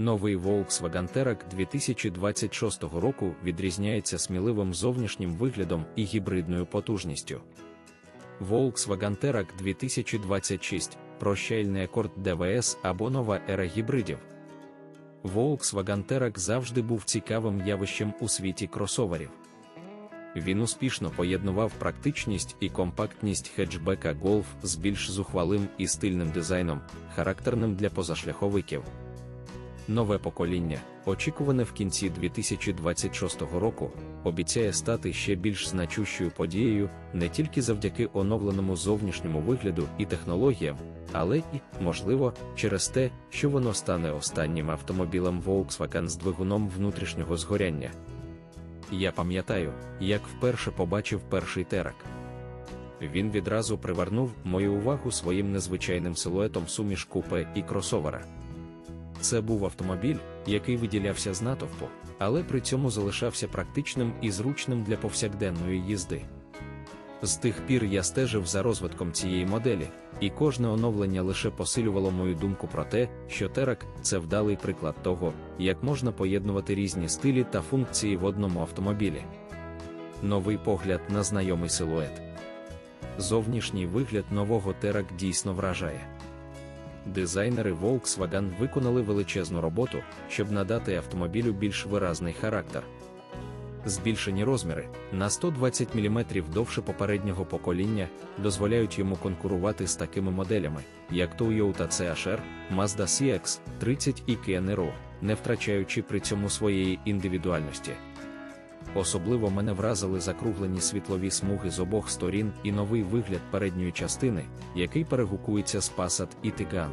Новий Volkswagen Touareg 2026 року відрізняється сміливим зовнішнім виглядом і гібридною потужністю. Volkswagen Touareg 2026 прощальний акорд ДВС або нова ера гібридів. Volkswagen Touareg завжди був цікавим явищем у світі кросоверів. Він успішно поєднував практичність і компактність хеджбека Golf з більш зухвалим і стильним дизайном, характерним для позашляховиків. Нове покоління, очікуване в кінці 2026 року, обіцяє стати ще більш значущою подією не тільки завдяки оновленому зовнішньому вигляду і технологіям, але і, можливо, через те, що воно стане останнім автомобілем Volkswagen з двигуном внутрішнього згоряння. Я пам'ятаю, як вперше побачив перший терак. Він відразу привернув мою увагу своїм незвичайним силуетом суміш купе і кросовера. Це був автомобіль, який виділявся з натовпу, але при цьому залишався практичним і зручним для повсякденної їзди. З тих пір я стежив за розвитком цієї моделі, і кожне оновлення лише посилювало мою думку про те, що терак це вдалий приклад того, як можна поєднувати різні стилі та функції в одному автомобілі. Новий погляд на знайомий силует. Зовнішній вигляд нового терак дійсно вражає. Дизайнери Volkswagen виконали величезну роботу, щоб надати автомобілю більш виразний характер. Збільшені розміри на 120 мм довше попереднього покоління дозволяють йому конкурувати з такими моделями, як Toyota CHR, Mazda CX-30 і Kia Niro, не втрачаючи при цьому своєї індивідуальності. Особливо мене вразили закруглені світлові смуги з обох сторін і новий вигляд передньої частини, який перегукується з Passat і Tiguan.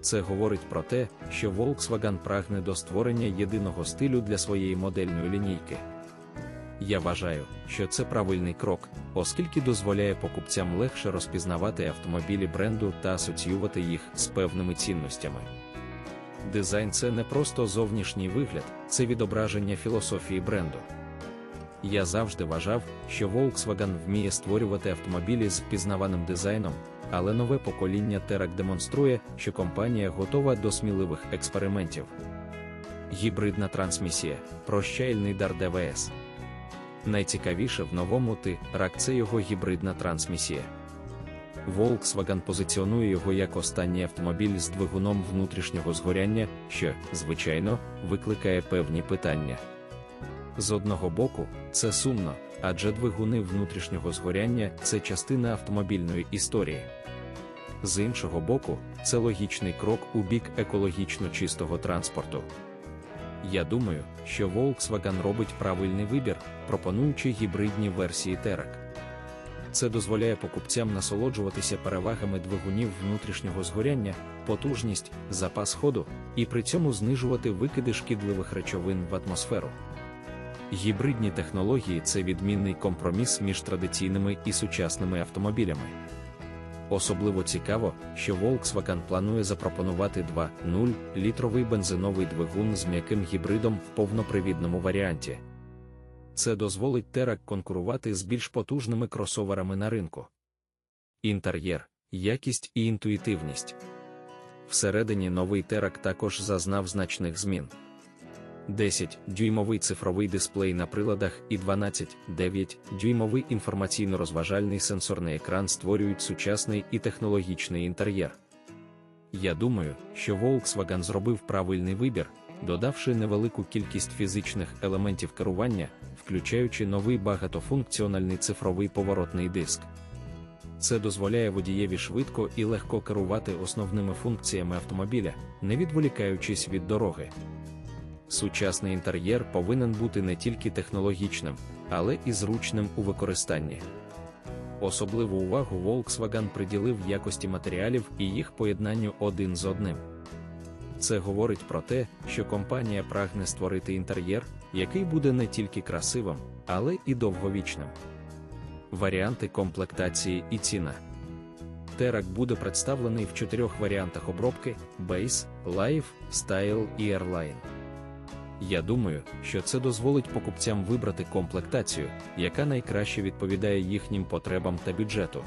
Це говорить про те, що Volkswagen прагне до створення єдиного стилю для своєї модельної лінійки. Я вважаю, що це правильний крок, оскільки дозволяє покупцям легше розпізнавати автомобілі бренду та асоціювати їх з певними цінностями. Дизайн це не просто зовнішній вигляд, це відображення філософії бренду. Я завжди вважав, що Volkswagen вміє створювати автомобілі з впізнаваним дизайном, але нове покоління Терак демонструє, що компанія готова до сміливих експериментів. Гібридна трансмісія, прощальний дар ДВС. Найцікавіше в новому ти рак це його гібридна трансмісія. Volkswagen позиціонує його як останній автомобіль з двигуном внутрішнього згоряння, що, звичайно, викликає певні питання. З одного боку, це сумно, адже двигуни внутрішнього згоряння це частина автомобільної історії. З іншого боку, це логічний крок у бік екологічно чистого транспорту. Я думаю, що Volkswagen робить правильний вибір, пропонуючи гібридні версії Терак. Це дозволяє покупцям насолоджуватися перевагами двигунів внутрішнього згоряння, потужність, запас ходу і при цьому знижувати викиди шкідливих речовин в атмосферу. Гібридні технології це відмінний компроміс між традиційними і сучасними автомобілями. Особливо цікаво, що Volkswagen планує запропонувати 2.0 літровий бензиновий двигун з м'яким гібридом в повнопривідному варіанті. Це дозволить терак конкурувати з більш потужними кросоверами на ринку. Інтер'єр, якість і інтуїтивність. Всередині новий терак також зазнав значних змін. 10-дюймовий цифровий дисплей на приладах і 12-9-дюймовий інформаційно-розважальний сенсорний екран створюють сучасний і технологічний інтер'єр. Я думаю, що Volkswagen зробив правильний вибір, додавши невелику кількість фізичних елементів керування, включаючи новий багатофункціональний цифровий поворотний диск. Це дозволяє водієві швидко і легко керувати основними функціями автомобіля, не відволікаючись від дороги. Сучасний інтер'єр повинен бути не тільки технологічним, але і зручним у використанні. Особливу увагу Volkswagen приділив якості матеріалів і їх поєднанню один з одним. Це говорить про те, що компанія прагне створити інтер'єр, який буде не тільки красивим, але і довговічним. Варіанти комплектації і ціна. Терак буде представлений в чотирьох варіантах обробки: Base, Life, Style і Airline. Я думаю, що це дозволить покупцям вибрати комплектацію, яка найкраще відповідає їхнім потребам та бюджету.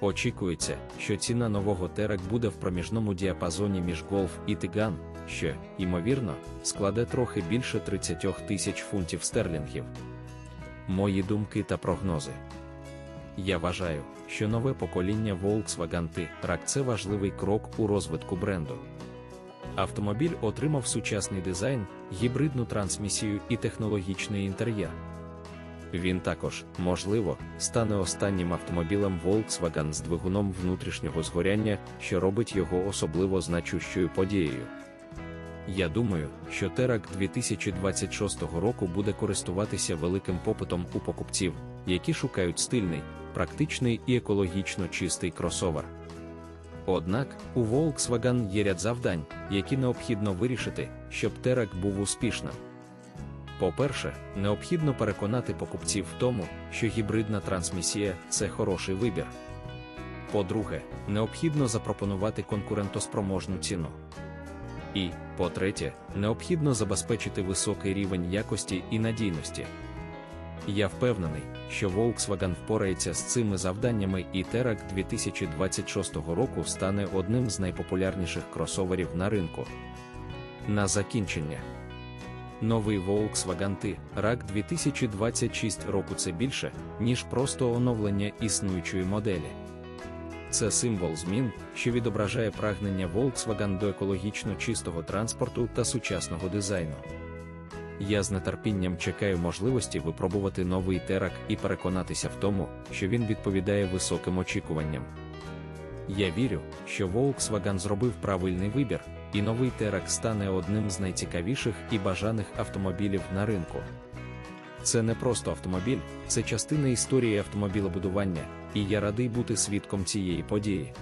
Очікується, що ціна нового терак буде в проміжному діапазоні між Golf і Tiguan, що, ймовірно, складе трохи більше 30 тисяч фунтів стерлінгів. Мої думки та прогнози. Я вважаю, що нове покоління Volkswagen T-Rack – це важливий крок у розвитку бренду. Автомобіль отримав сучасний дизайн, гібридну трансмісію і технологічний інтер'єр. Він також, можливо, стане останнім автомобілем Volkswagen з двигуном внутрішнього згоряння, що робить його особливо значущою подією. Я думаю, що Терак 2026 року буде користуватися великим попитом у покупців, які шукають стильний, практичний і екологічно чистий кросовер. Однак у Volkswagen є ряд завдань, які необхідно вирішити, щоб Терак був успішним. По-перше, необхідно переконати покупців в тому, що гібридна трансмісія це хороший вибір. По-друге, необхідно запропонувати конкурентоспроможну ціну. І, по-третє, необхідно забезпечити високий рівень якості і надійності. Я впевнений, що Volkswagen впорається з цими завданнями і Terrak 2026 року стане одним з найпопулярніших кросоверів на ринку. На закінчення. Новий Volkswagen T-Rack 2026 року це більше, ніж просто оновлення існуючої моделі. Це символ змін, що відображає прагнення Volkswagen до екологічно чистого транспорту та сучасного дизайну. Я з нетерпінням чекаю можливості випробувати новий терак і переконатися в тому, що він відповідає високим очікуванням. Я вірю, що Volkswagen зробив правильний вибір, і новий терак стане одним з найцікавіших і бажаних автомобілів на ринку. Це не просто автомобіль, це частина історії автомобілебудування, і я радий бути свідком цієї події.